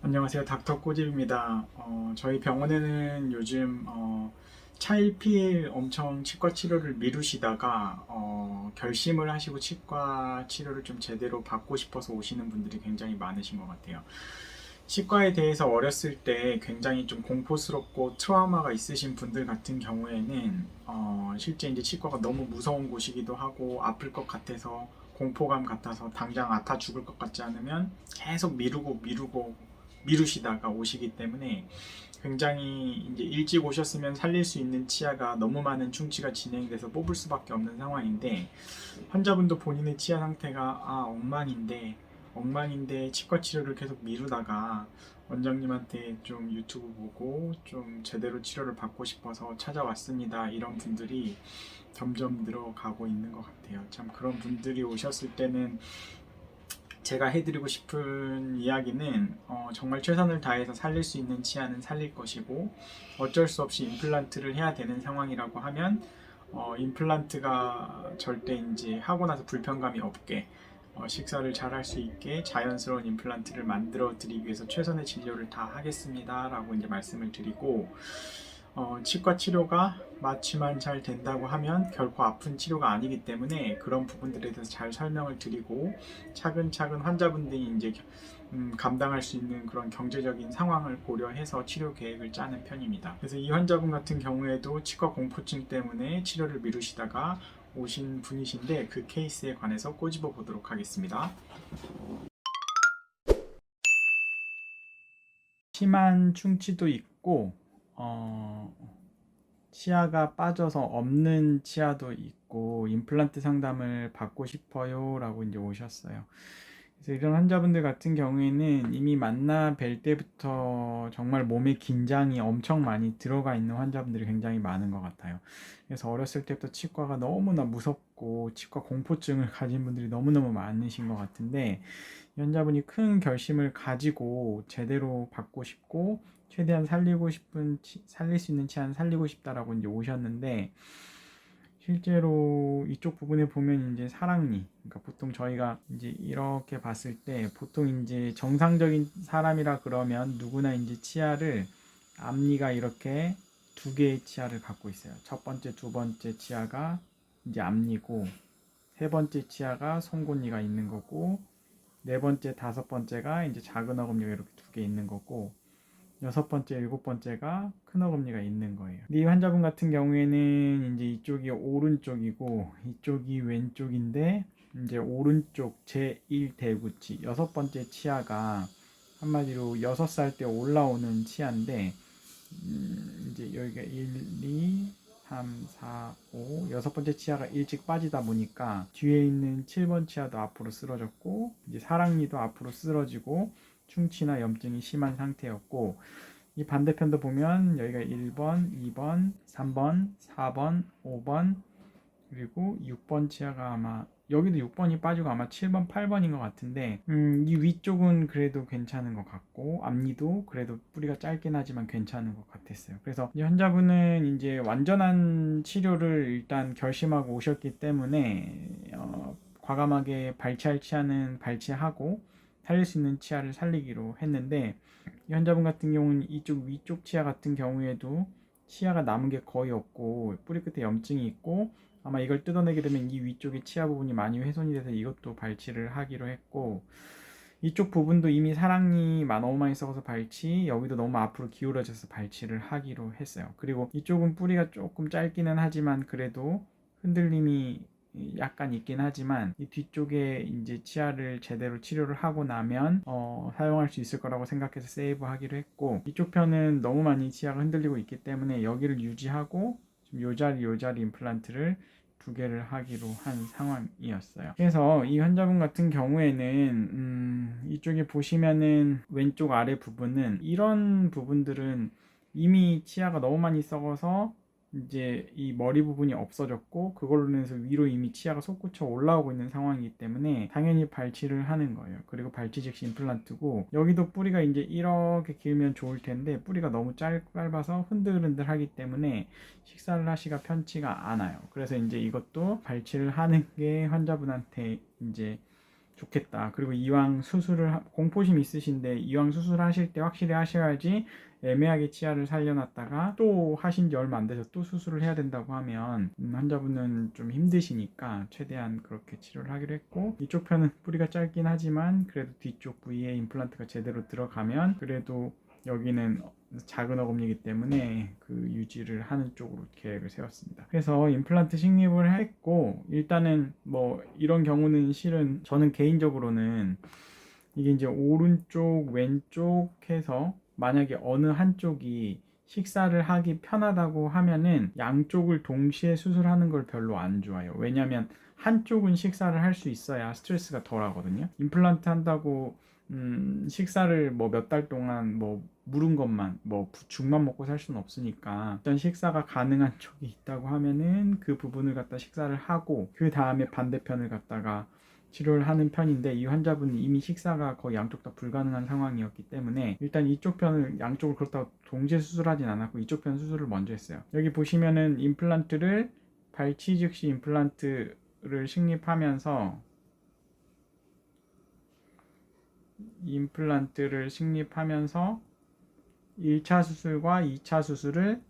안녕하세요. 닥터 꼬집입니다. 어, 저희 병원에는 요즘 어, 차일피일 엄청 치과 치료를 미루시다가 어, 결심을 하시고 치과 치료를 좀 제대로 받고 싶어서 오시는 분들이 굉장히 많으신 것 같아요. 치과에 대해서 어렸을 때 굉장히 좀 공포스럽고 트라우마가 있으신 분들 같은 경우에는 어, 실제 이제 치과가 너무 무서운 곳이기도 하고 아플 것 같아서 공포감 같아서 당장 아파 죽을 것 같지 않으면 계속 미루고 미루고 미루시다가 오시기 때문에 굉장히 이제 일찍 오셨으면 살릴 수 있는 치아가 너무 많은 충치가 진행돼서 뽑을 수밖에 없는 상황인데 환자분도 본인의 치아 상태가 아 엉망인데 엉망인데 치과 치료를 계속 미루다가 원장님한테 좀 유튜브 보고 좀 제대로 치료를 받고 싶어서 찾아왔습니다. 이런 분들이 점점 늘어가고 있는 것 같아요. 참 그런 분들이 오셨을 때는 제가 해드리고 싶은 이야기는 어, 정말 최선을 다해서 살릴 수 있는 치아는 살릴 것이고 어쩔 수 없이 임플란트를 해야 되는 상황이라고 하면 어, 임플란트가 절대 이제 하고 나서 불편감이 없게 어, 식사를 잘 할 수 있게 자연스러운 임플란트를 만들어 드리기 위해서 최선의 진료를 다 하겠습니다라고 이제 말씀을 드리고 어, 치과 치료가 마취만 잘 된다고 하면 결코 아픈 치료가 아니기 때문에 그런 부분들에 대해서 잘 설명을 드리고 차근차근 환자분들이 이제 음, 감당할 수 있는 그런 경제적인 상황을 고려해서 치료 계획을 짜는 편입니다. 그래서 이 환자분 같은 경우에도 치과 공포증 때문에 치료를 미루시다가 오신 분이신데 그 케이스에 관해서 꼬집어 보도록 하겠습니다. 심한 충치도 있고 어, 치아가 빠져서 없는 치아도 있고 임플란트 상담을 받고 싶어요라고 이제 오셨어요. 그래서 이런 환자분들 같은 경우에는 이미 만나 뵐 때부터 정말 몸에 긴장이 엄청 많이 들어가 있는 환자분들이 굉장히 많은 것 같아요. 그래서 어렸을 때부터 치과가 너무나 무섭고 치과 공포증을 가진 분들이 너무너무 많으신 것 같은데 이 환자분이 큰 결심을 가지고 제대로 받고 싶고 최대한 살리고 싶은 치- 살릴 수 있는 치아는 살리고 싶다라고 이제 오셨는데 실제로 이쪽 부분에 보면 이제 사랑니 그러니까 보통 저희가 이제 이렇게 봤을 때 보통 이제 정상적인 사람이라 그러면 누구나 이제 치아를 앞니가 이렇게 두 개의 치아를 갖고 있어요. 첫 번째, 두 번째 치아가 이제 앞니고 세 번째 치아가 송곳니가 있는 거고 네 번째, 다섯 번째가 이제 작은 어금니가 이렇게 두 개 있는 거고 여섯 번째, 일곱 번째가 큰 어금니가 있는 거예요. 이 환자분 같은 경우에는 이제 이쪽이 오른쪽이고 이쪽이 왼쪽인데 이제 오른쪽 제1 대구치 여섯 번째 치아가 한마디로 여섯 살 때 올라오는 치아인데 음, 이제 여기가 1, 2, 3, 4, 5 여섯 번째 치아가 일찍 빠지다 보니까 뒤에 있는 7번 치아도 앞으로 쓰러졌고 이제 사랑니도 앞으로 쓰러지고 충치나 염증이 심한 상태였고 이 반대편도 보면 여기가 1번, 2번, 3번, 4번, 5번 그리고 6번 치아가 아마 여기도 6번이 빠지고 아마 7번, 8번인 것 같은데 음, 이 위쪽은 그래도 괜찮은 것 같고 앞니도 그래도 뿌리가 짧긴 하지만 괜찮은 것 같았어요. 그래서 이 환자분은 이제 완전한 치료를 일단 결심하고 오셨기 때문에 어, 과감하게 발치할 치아는 발치하고 살릴 수 있는 치아를 살리기로 했는데 이 환자분 같은 경우는 이쪽 위쪽 치아 같은 경우에도 치아가 남은 게 거의 없고 뿌리 끝에 염증이 있고 아마 이걸 뜯어내게 되면 이 위쪽의 치아 부분이 많이 훼손이 돼서 이것도 발치를 하기로 했고 이쪽 부분도 이미 사랑니 너무 많이 썩어서 발치 여기도 너무 앞으로 기울어져서 발치를 하기로 했어요. 그리고 이쪽은 뿌리가 조금 짧기는 하지만 그래도 흔들림이 약간 있긴 하지만 이 뒤쪽에 이제 치아를 제대로 치료를 하고 나면 어, 사용할 수 있을 거라고 생각해서 세이브 하기로 했고 이쪽 편은 너무 많이 치아가 흔들리고 있기 때문에 여기를 유지하고 좀요 자리 요 자리 임플란트를 두 개를 하기로 한 상황이었어요. 그래서 이 환자분 같은 경우에는 음, 이쪽에 보시면은 왼쪽 아래 부분은 이런 부분들은 이미 치아가 너무 많이 썩어서 이제 이 머리 부분이 없어졌고 그걸로 인해서 위로 이미 치아가 솟구쳐 올라오고 있는 상황이기 때문에 당연히 발치를 하는 거예요. 그리고 발치 즉시 임플란트고 여기도 뿌리가 이제 이렇게 길면 좋을 텐데 뿌리가 너무 짧, 짧아서 흔들흔들하기 때문에 식사를 하시기가 편치가 않아요. 그래서 이제 이것도 발치를 하는 게 환자분한테 이제 좋겠다. 그리고 이왕 수술을 하- 공포심 있으신데 이왕 수술하실 때 확실히 하셔야지 애매하게 치아를 살려놨다가 또 하신 지 얼마 안 돼서 또 수술을 해야 된다고 하면 음, 환자분은 좀 힘드시니까 최대한 그렇게 치료를 하기로 했고 이쪽 편은 뿌리가 짧긴 하지만 그래도 뒤쪽 부위에 임플란트가 제대로 들어가면 그래도 여기는 작은 어금니이기 때문에 그 유지를 하는 쪽으로 계획을 세웠습니다. 그래서 임플란트 식립을 했고 일단은 뭐 이런 경우는 실은 저는 개인적으로는 이게 이제 오른쪽 왼쪽 해서 만약에 어느 한쪽이 식사를 하기 편하다고 하면은 양쪽을 동시에 수술하는 걸 별로 안 좋아해요. 왜냐면 한쪽은 식사를 할 수 있어야 스트레스가 덜 하거든요. 임플란트 한다고 음, 식사를 뭐 몇 달 동안 뭐 물은 것만 뭐 죽만 먹고 살 수는 없으니까 일단 식사가 가능한 쪽이 있다고 하면은 그 부분을 갖다 식사를 하고 그 다음에 반대편을 갖다가 치료를 하는 편인데 이 환자분은 이미 식사가 거의 양쪽 다 불가능한 상황이었기 때문에 일단 이쪽 편을 양쪽을 그렇다고 동시에 수술하진 않았고 이쪽 편 수술을 먼저 했어요. 여기 보시면은 임플란트를 발치 즉시 임플란트 를 식립하면서 임플란트를 식립하면서 1차 수술과 2차 수술을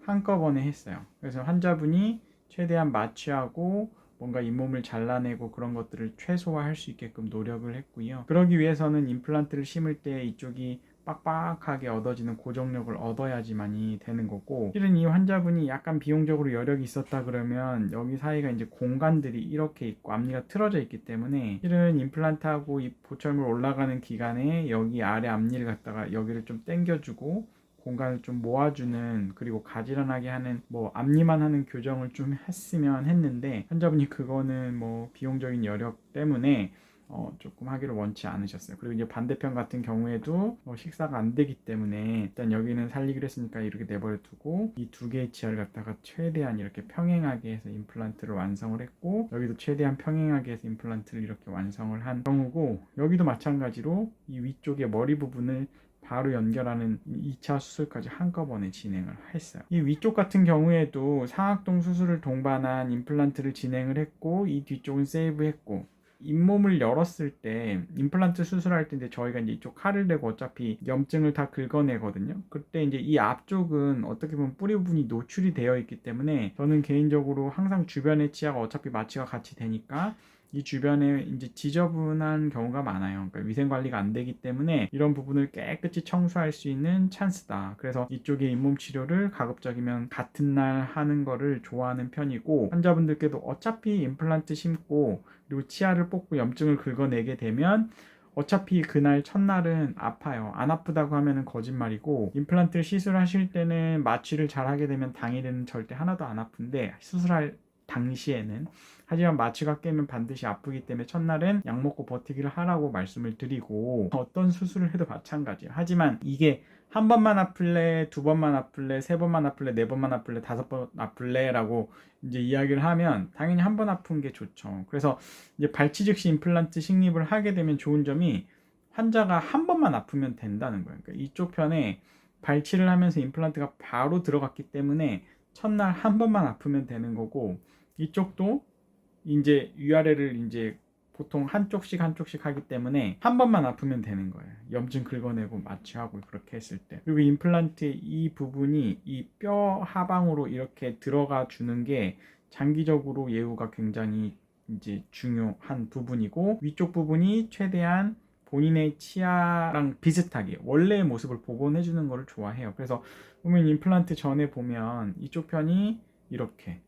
한꺼번에 했어요. 그래서 환자분이 최대한 마취하고 뭔가 잇몸을 잘라내고 그런 것들을 최소화할 수 있게끔 노력을 했고요. 그러기 위해서는 임플란트를 심을 때 이쪽이 빡빡하게 얻어지는 고정력을 얻어야지만이 되는 거고 실은 이 환자분이 약간 비용적으로 여력이 있었다 그러면 여기 사이가 이제 공간들이 이렇게 있고 앞니가 틀어져 있기 때문에 실은 임플란트하고 이 보철물 올라가는 기간에 여기 아래 앞니를 갖다가 여기를 좀 당겨주고 공간을 좀 모아주는 그리고 가지런하게 하는 뭐 앞니만 하는 교정을 좀 했으면 했는데 환자분이 그거는 뭐 비용적인 여력 때문에 어, 조금 하기를 원치 않으셨어요. 그리고 이제 반대편 같은 경우에도 뭐 식사가 안 되기 때문에 일단 여기는 살리기로 했으니까 이렇게 내버려 두고 이 두 개의 치아를 갖다가 최대한 이렇게 평행하게 해서 임플란트를 완성을 했고 여기도 최대한 평행하게 해서 임플란트를 이렇게 완성을 한 경우고 여기도 마찬가지로 이 위쪽의 머리 부분을 바로 연결하는 2차 수술까지 한꺼번에 진행을 했어요. 이 위쪽 같은 경우에도 상악동 수술을 동반한 임플란트를 진행을 했고 이 뒤쪽은 세이브했고 잇몸을 열었을 때 임플란트 수술할 때 이제 저희가 이제 이쪽 칼을 대고 어차피 염증을 다 긁어내거든요. 그때 이제 이 앞쪽은 어떻게 보면 뿌리 부분이 노출이 되어 있기 때문에 저는 개인적으로 항상 주변의 치아가 어차피 마취가 같이 되니까 이 주변에 이제 지저분한 경우가 많아요. 그러니까 위생 관리가 안 되기 때문에 이런 부분을 깨끗이 청소할 수 있는 찬스다. 그래서 이쪽에 잇몸 치료를 가급적이면 같은 날 하는 거를 좋아하는 편이고 환자분들께도 어차피 임플란트 심고 그리고 치아를 뽑고 염증을 긁어내게 되면 어차피 그날 첫날은 아파요. 안 아프다고 하면은 거짓말이고 임플란트를 시술하실 때는 마취를 잘 하게 되면 당일에는 절대 하나도 안 아픈데 수술할 당시에는 하지만 마취가 깨면 반드시 아프기 때문에 첫날은 약 먹고 버티기를 하라고 말씀을 드리고 어떤 수술을 해도 마찬가지예요. 하지만 이게 한 번만 아플래, 두 번만 아플래, 세 번만 아플래, 네 번만 아플래, 다섯 번 아플래라고 이제 이야기를 하면 당연히 한 번 아픈 게 좋죠. 그래서 이제 발치 즉시 임플란트 식립을 하게 되면 좋은 점이 환자가 한 번만 아프면 된다는 거예요. 그러니까 이쪽 편에 발치를 하면서 임플란트가 바로 들어갔기 때문에 첫날 한 번만 아프면 되는 거고 이쪽도 이제 위아래를 이제 보통 한쪽씩 한쪽씩 하기 때문에 한 번만 아프면 되는 거예요. 염증 긁어내고 마취하고 그렇게 했을 때. 그리고 임플란트의 이 부분이 이 뼈 하방으로 이렇게 들어가 주는 게 장기적으로 예후가 굉장히 이제 중요한 부분이고 위쪽 부분이 최대한 본인의 치아랑 비슷하게 원래의 모습을 복원해 주는 거를 좋아해요. 그래서 보면 임플란트 전에 보면 이쪽 편이 이렇게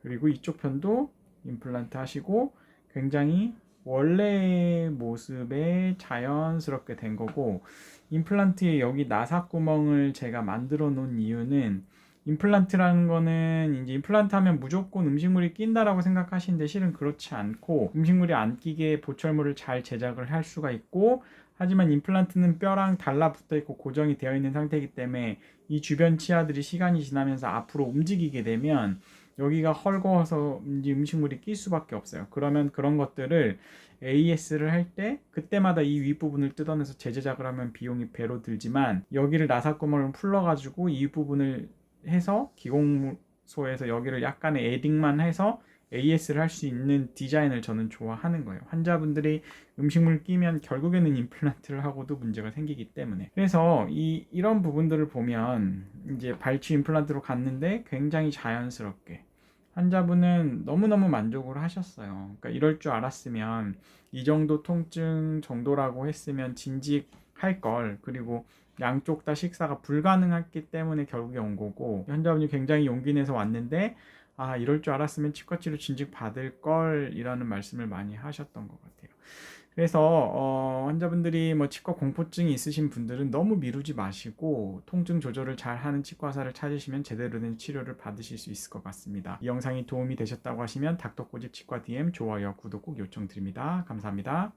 그리고 이쪽 편도 임플란트 하시고 굉장히 원래의 모습에 자연스럽게 된 거고 임플란트에 여기 나사 구멍을 제가 만들어 놓은 이유는 임플란트라는 거는 이제 임플란트 하면 무조건 음식물이 낀다라고 생각하시는데 실은 그렇지 않고 음식물이 안 끼게 보철물을 잘 제작을 할 수가 있고 하지만 임플란트는 뼈랑 달라붙어 있고 고정이 되어 있는 상태이기 때문에 이 주변 치아들이 시간이 지나면서 앞으로 움직이게 되면 여기가 헐거워서 음식물이 낄 수밖에 없어요. 그러면 그런 것들을 AS를 할 때 그때마다 이 윗부분을 뜯어내서 재제작을 하면 비용이 배로 들지만 여기를 나사구멍을 풀러가지고 이 부분을 해서 기공소에서 여기를 약간의 에딩만 해서 AS를 할 수 있는 디자인을 저는 좋아하는 거예요. 환자분들이 음식물 끼면 결국에는 임플란트를 하고도 문제가 생기기 때문에. 그래서 이, 이런 부분들을 보면 이제 발치 임플란트로 갔는데 굉장히 자연스럽게 환자분은 너무너무 만족을 하셨어요. 그러니까 이럴 줄 알았으면 이 정도 통증 정도라고 했으면 진직할 걸 그리고 양쪽 다 식사가 불가능했기 때문에 결국에 온 거고 환자분이 굉장히 용기 내서 왔는데 아 이럴 줄 알았으면 치과 치료 진직 받을 걸이라는 말씀을 많이 하셨던 것 같아요. 그래서 어, 환자분들이 뭐 치과 공포증이 있으신 분들은 너무 미루지 마시고 통증 조절을 잘 하는 치과사를 찾으시면 제대로 된 치료를 받으실 수 있을 것 같습니다. 이 영상이 도움이 되셨다고 하시면 닥터꼬집 치과 DM 좋아요 구독 꼭 요청드립니다. 감사합니다.